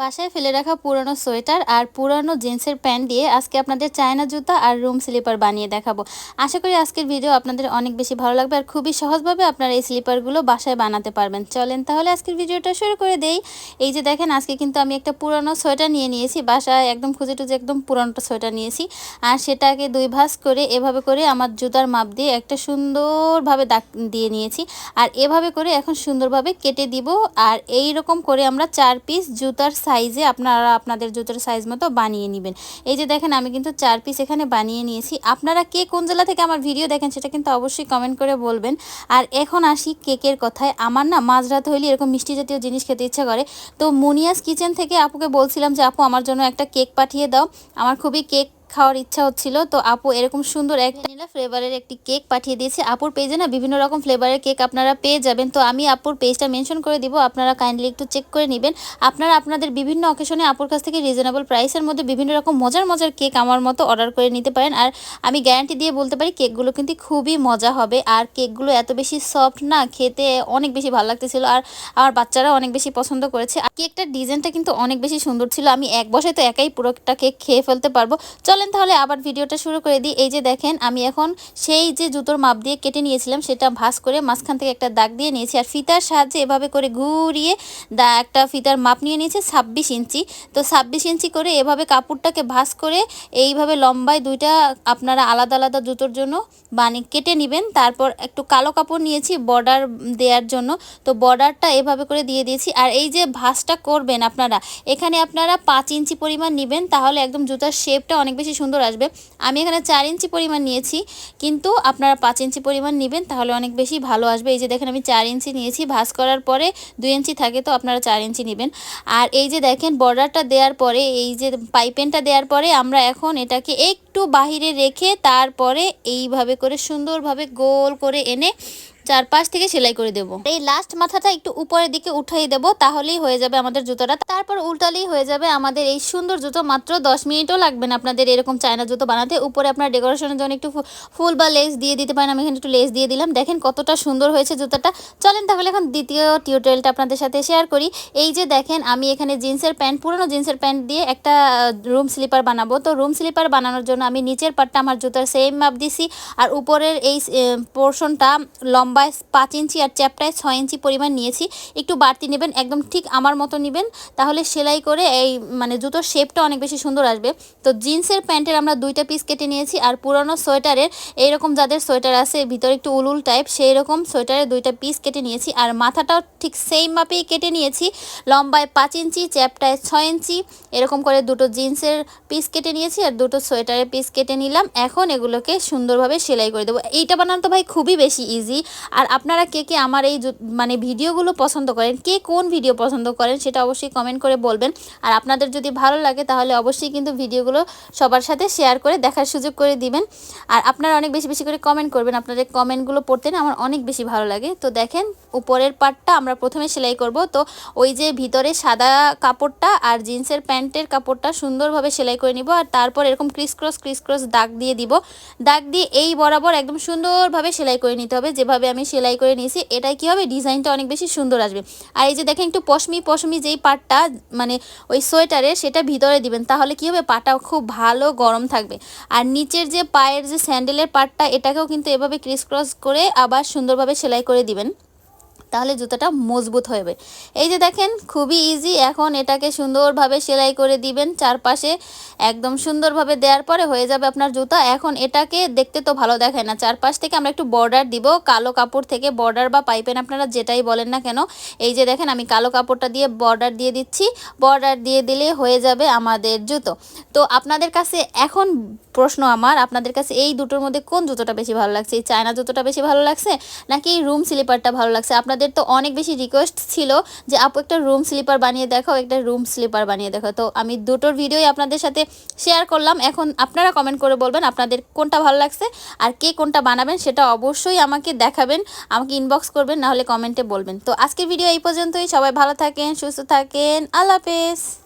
বাসায় ফেলে রাখা পুরনো সোয়েটার আর পুরনো জিন্সের প্যান্ট দিয়ে আজকে আপনাদের চায়না জুতা আর রুম স্লিপার বানিয়ে দেখাবো। আশা করি আজকের ভিডিও আপনাদের অনেক বেশি ভালো লাগবে আর খুবই সহজভাবে আপনারা এই স্লিপারগুলো বাসায় বানাতে পারবেন। চলেন তাহলে আজকের ভিডিওটা শুরু করে দেই। এই যে দেখেন, আজকে কিন্তু আমি একটা পুরনো সোয়েটার নিয়ে নিয়েছি। বাসায় একদম খুঁজে টুজে একদম পুরনোটা সোয়েটার নিয়েছি আর সেটাকে দুই ভাঁজ করে এভাবে করে আমার জুতার মাপ দিয়ে একটা সুন্দরভাবে দাগ দিয়ে নিয়েছি আর এভাবে করে এখন সুন্দরভাবে কেটে দিব। আর এই রকম করে আমরা চার পিস জুতার সাইজে আপনারা আপনাদের জুতোর সাইজ মতো বানিয়ে নেবেন। এই যে দেখেন, আমি কিন্তু চার পিস এখানে বানিয়ে নিয়েছি। আপনারা কে কোন জেলা থেকে আমার ভিডিও দেখেন সেটা কিন্তু অবশ্যই কমেন্ট করে বলবেন। আর এখন আসি কেকের কথায়। আমার না মাঝরাত হইলে এরকম মিষ্টি জাতীয় জিনিস খেতে ইচ্ছা করে। তো মুনিয়াস কিচেন থেকে আপুকে বলছিলাম যে, আপু, আমার জন্য একটা কেক পাঠিয়ে দাও। আমার খুবই কেক খাওয়ার ইচ্ছা হচ্ছিল। তো আপু এরকম সুন্দর একটা নিলা ফ্লেভারের একটি কেক পাঠিয়ে দিয়েছে। আপুর পেজে না বিভিন্ন রকম ফ্লেভারের কেক আপনারা পেয়ে যাবেন। তো আমি আপুর পেজটা মেনশন করে দিব। আপনারা কাইন্ডলি একটু চেক করে নেবেন। আপনারা আপনাদের বিভিন্ন অকেশনে আপুর কাছ থেকে রিজনেবল প্রাইসের মধ্যে বিভিন্ন রকম মজার মজার কেক আমার মতো অর্ডার করে নিতে পারেন। আর আমি গ্যারান্টি দিয়ে বলতে পারি, কেকগুলো কিন্তু খুবই মজা হবে। আর কেকগুলো এত বেশি সফট না, খেতে অনেক বেশি ভালো লাগতেছিল। আর আমার বাচ্চারা অনেক বেশি পছন্দ করেছে। আর কেকটার ডিজাইনটা কিন্তু অনেক বেশি সুন্দর ছিল। আমি এক বসায় তো একাই পুরোটা কেক খেয়ে ফেলতে পারব। চল চলেন তাহলে আবার ভিডিওটা শুরু করে দিই। এই যে দেখেন, আমি এখন সেই যে জুতোর মাপ দিয়ে কেটে নিয়েছিলাম, সেটা ভাস করে মাঝখান থেকে একটা দাগ দিয়ে নিয়েছি আর ফিতার সাহায্যে এভাবে করে ঘুরিয়ে দা একটা ফিতার মাপ নিয়ে নিয়েছে ছাব্বিশ ইঞ্চি। তো ছাব্বিশ ইঞ্চি করে এভাবে কাপড়টাকে ভাস করে এইভাবে লম্বায় দুইটা আপনারা আলাদা আলাদা জুতোর জন্য বানিয়ে কেটে নেবেন। তারপর একটু কালো কাপড় নিয়েছি বর্ডার দেওয়ার জন্য। তো বর্ডারটা এভাবে করে দিয়ে দিয়েছি। আর এই যে ভাসটা করবেন আপনারা, এখানে আপনারা পাঁচ ইঞ্চি পরিমাণ নেবেন, তাহলে একদম জুতার শেপটা অনেক বেশি বেশি সুন্দর আসবে। আমি এখানে চার ইঞ্চি পরিমাণ নিয়েছি, কিন্তু আপনারা পাঁচ ইঞ্চি পরিমাণ নেবেন, তাহলে অনেক বেশি ভালো আসবে। এই যে দেখেন, আমি চার ইঞ্চি নিয়েছি ভাস করার পরে দুই ইঞ্চি থাকে, তো আপনারা চার ইঞ্চি নেবেন। আর এই যে দেখেন, বর্ডারটা দেওয়ার পরে, এই যে পাইপেনটা দেওয়ার পরে, আমরা এখন এটাকে একটু বাহিরে রেখে তারপরে এইভাবে করে সুন্দরভাবে গোল করে এনে চারপাশ থেকে সেলাই করে দেব। এই লাস্ট মাথাটা একটু উপরের দিকে উঠাই দেব, তাহলেই হয়ে যাবে আমাদের জুতোটা। তারপর উল্টালেই হয়ে যাবে আমাদের এই সুন্দর জুতো, মাত্র দশ মিনিটও লাগবে না আপনাদের এরকম চায়না জুতো বানাতে। উপরে আপনার ডেকোরেশনের জন্য একটু ফুল বা লেস দিয়ে দিতে পারেন, আমি এখানে একটু লেস দিয়ে দিলাম। দেখেন কতটা সুন্দর হয়েছে জুতোটা। চলেন তাহলে এখন দ্বিতীয় টিউটোরিয়ালটা আপনাদের সাথে শেয়ার করি। এই যে দেখেন, আমি এখানে জিন্সের প্যান্ট, পুরনো জিন্সের প্যান্ট দিয়ে একটা রুম স্লিপার বানাবো। তো রুম স্লিপার বানানোর জন্য আমি নিচের পাটটা আমার জুতার সেম মাপ দিছি। আর উপরের এই পোর্শনটা লম্বা লম্বায় পাঁচ ইঞ্চি আর চ্যাপটায় ছয় ইঞ্চি পরিমাণ নিয়েছি। একটু বাড়তি নেবেন, একদম ঠিক আমার মতো নেবেন। তাহলে সেলাই করে এই মানে জুতোর শেপটা অনেক বেশি সুন্দর আসবে। তো জিন্সের প্যান্টের আমরা দুইটা পিস কেটে নিয়েছি আর পুরনো সোয়েটারের এইরকম যাদের সোয়েটার আছে, ভিতরে একটু উলুল টাইপ সেই রকম সোয়েটারের দুইটা পিস কেটে নিয়েছি। আর মাথাটাও ঠিক সেম মাপেই কেটে নিয়েছি। লম্বায় পাঁচ ইঞ্চি, চ্যাপটায় ছয় ইঞ্চি, এরকম করে দুটো জিন্সের পিস কেটে নিয়েছি আর দুটো সোয়েটারের পিস কেটে নিলাম। এখন এগুলোকে সুন্দরভাবে সেলাই করে দেবো। এইটা বানানো তো ভাই খুবই বেশি ইজি আর আপনারা কে কে আমার এই মানে ভিডিওগুলো পছন্দ করেন, কে কোন ভিডিও পছন্দ করেন সেটা অবশ্যই কমেন্ট করে বলবেন। আর আপনাদের যদি ভালো লাগে তাহলে অবশ্যই কিন্তু ভিডিওগুলো সবার সাথে শেয়ার করে দেখার সুযোগ করে দিবেন। আর আপনারা অনেক বেশি বেশি করে কমেন্ট করবেন, আপনাদের কমেন্টগুলো পড়তে না আমার অনেক বেশি ভালো লাগে। তো দেখেন, উপরের পার্টটা আমরা প্রথমে সেলাই করব। তো ওই যে ভিতরে সাদা কাপড়টা আর জিন্সের প্যান্টের কাপড়টা সুন্দরভাবে সেলাই করে নিব। আর তারপর এরকম ক্রিস ক্রস ক্রিস ক্রস দাগ দিয়ে দিব। দাগ দিয়ে এই বরাবর একদম সুন্দরভাবে সেলাই করে নিতে হবে। যেভাবে আমি সেলাই করে নিয়েছি, এটাই কি হবে? ডিজাইনটা অনেক বেশি সুন্দর আসবে। আর এই যে দেখেন একটু পশমি পশমি যেই পাটটা মানে ওই সোয়েটারে সেটা ভিতরে দিবেন, তাহলে কি হবে? পাটা খুব ভালো গরম থাকবে। আর নিচের যে পায়ের যে স্যান্ডেলের পাটটা, এটাকেও কিন্তু এভাবে ক্রিস ক্রস করে আবার সুন্দরভাবে সেলাই করে দিবেন। তাহলে জুতোটা মজবুত হবে এই যে দেখেন, খুবই ইজি এখন এটাকে সুন্দরভাবে সেলাই করে দিবেন চারপাশে। একদম সুন্দরভাবে দেওয়ার পরে হয়ে যাবে আপনার জুতা। এখন এটাকে দেখতে তো ভালো দেখায় না। চারপাশ থেকে আমরা একটু বর্ডার দিব। কালো কাপড় থেকে বর্ডার বা পাইপেন আপনারা যেটাই বলেন না কেন। এই যে দেখেন, আমি কালো কাপড়টা দিয়ে বর্ডার দিয়ে দিচ্ছি। বর্ডার দিয়ে দিলে হয়ে যাবে আমাদের জুতো। তো আপনাদের কাছে এখন প্রশ্ন আমার, আপনাদের কাছে এই দুটোর মধ্যে কোন জুতোটা বেশি ভালো লাগছে? এই চায়না জুতোটা বেশি ভালো লাগছে? নাকি রুম স্লিপারটা ভালো লাগছে? আপনাদের তো অনেক বেশি রিকোয়েস্ট ছিল যে, আপু, একটা রুম স্লিপার বানিয়ে দেখাও, একটা রুম স্লিপার বানিয়ে দেখো তো আমি দুটোর ভিডিওই আপনাদের সাথে শেয়ার করলাম। এখন আপনারা কমেন্ট করে বলবেন আপনাদের কোনটা ভালো লাগছে আর কে কোনটা বানাবেন, সেটা অবশ্যই আমাকে দেখাবেন, আমাকে ইনবক্স করবেন, নাহলে কমেন্টে বলবেন। তো আজকের ভিডিও এই পর্যন্তই। সবাই ভালো থাকেন, সুস্থ থাকেন। আল্লাহ হাফেজ।